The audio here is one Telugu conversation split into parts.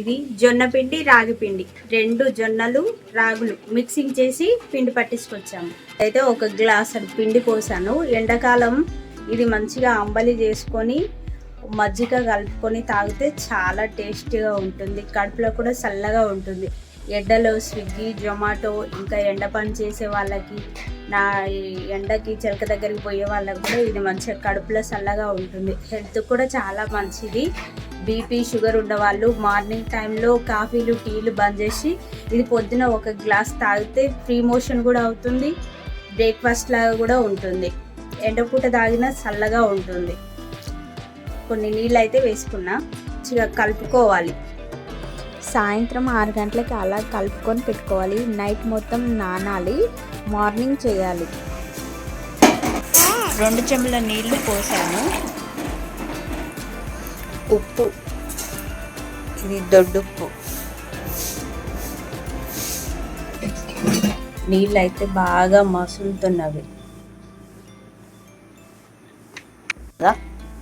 ఇది జొన్నపిండి రాగిపిండి రాగి పిండి. రెండు జొన్నలు రాగులు మిక్సింగ్ చేసి పిండి పట్టించుకొచ్చాము. అయితే ఒక గ్లాస్ పిండి పోసాను. ఎండాకాలం ఇది మంచిగా అంబలి చేసుకొని మజ్జిగ కలుపుకొని తాగితే చాలా టేస్టీగా ఉంటుంది. కడుపులో కూడా చల్లగా ఉంటుంది. ఎండలో స్విగ్గీ జొమాటో ఇంకా ఎండ పని చేసే వాళ్ళకి నా ఈ ఎండకి చెలక దగ్గరికి పోయే వాళ్ళకి కూడా ఇది మంచిగా కడుపులో చల్లగా ఉంటుంది. హెల్త్ కూడా చాలా మంచిది. బీపీ షుగర్ ఉన్నవాళ్ళు మార్నింగ్ టైంలో కాఫీలు టీలు బంద్ చేసి ఇది పొద్దున ఒక గ్లాస్ తాగితే ఫ్రీ మోషన్ కూడా అవుతుంది బ్రేక్ఫాస్ట్ లాగా కూడా ఉంటుంది. ఎండపూట తాగినా చల్లగా ఉంటుంది. కొన్ని నీళ్ళు అయితే వేసుకున్నా మంచిగా కలుపుకోవాలి. సాయంత్రం ఆరు గంటలకి అలా కలుపుకొని పెట్టుకోవాలి. నైట్ మొత్తం నానాలి మార్నింగ్ చేయాలి. రెండు చెంబుల నీళ్ళు పోసాను. ఉప్పు. ఇది దొడ్డుప్పు. నీళ్ళు అయితే బాగా మసులుతున్నవి.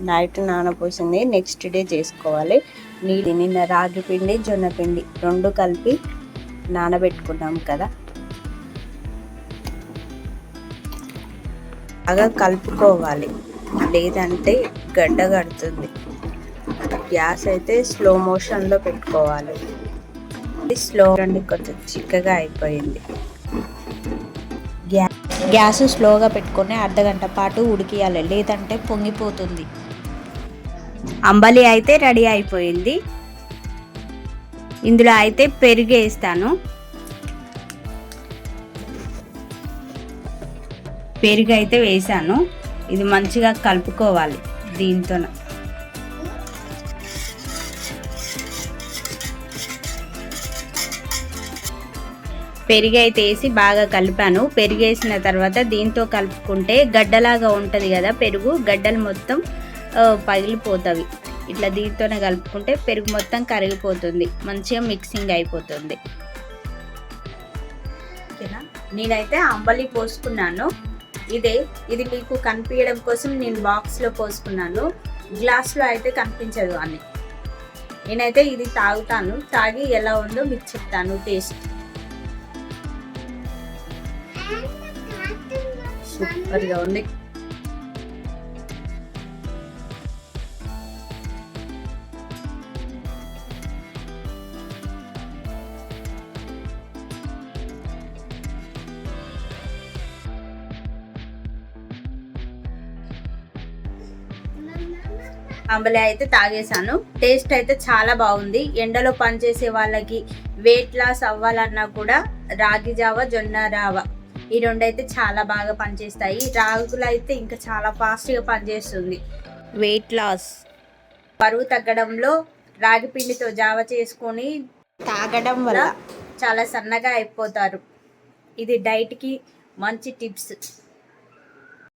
నైట్ నానపోసింది నెక్స్ట్ డే చేసుకోవాలి. నీళ్ళు నిన్న రాగి పిండి జొన్న పిండి రెండు కలిపి నానబెట్టుకున్నాం కదా. బాగా కలుపుకోవాలి. లేదంటే గడ్డ కడుతుంది. గ్యాస్ అయితే స్లో మోషన్లో పెట్టుకోవాలి. స్లో అండి కొంచెం చిక్కగా అయిపోయింది. గ్యా గ్యాస్ స్లోగా పెట్టుకొని అర్ధ గంట పాటు ఉడికియాలి. లేదంటే పొంగిపోతుంది. అంబలి అయితే రెడీ అయిపోయింది. ఇందులో అయితే పెరుగు వేస్తాను. పెరుగు అయితే వేసాను. ఇది మంచిగా కలుపుకోవాలి దీంతో పెరుగు అయితే వేసి బాగా కలిపాను. పెరిగేసిన తర్వాత దీంతో కలుపుకుంటే గడ్డలాగా ఉంటుంది కదా పెరుగు గడ్డలు మొత్తం పగిలిపోతుంది పగిలిపోతవి. ఇట్లా దీంతోనే కలుపుకుంటే పెరుగు మొత్తం కరిగిపోతుంది. మంచిగా మిక్సింగ్ అయిపోతుంది. ఓకేనా? నేనైతే అంబలి పోసుకున్నాను. ఇదే ఇది మీకు కనిపించడం కోసం నేను బాక్స్లో పోసుకున్నాను. గ్లాస్లో అయితే కనిపించదు అని. నేనైతే ఇది తాగుతాను. తాగి ఎలా ఉందో మీకు చెప్తాను టేస్ట్. సూపర్గా ఉంది. అంబలి అయితే తాగేశాను. టేస్ట్ అయితే చాలా బాగుంది. ఎండలో పనిచేసే వాళ్ళకి వెయిట్ లాస్ అవ్వాలన్నా కూడా రాగి జావ జొన్న రావ ఈ రెండు అయితే చాలా బాగా పనిచేస్తాయి. రాగులు అయితే ఇంకా చాలా ఫాస్ట్గా పనిచేస్తుంది. వెయిట్ లాస్ బరువు తగ్గడంలో రాగి పిండితో జావ చేసుకొని తాగడం వల్ల చాలా సన్నగా అయిపోతారు. ఇది డైట్కి మంచి టిప్స్.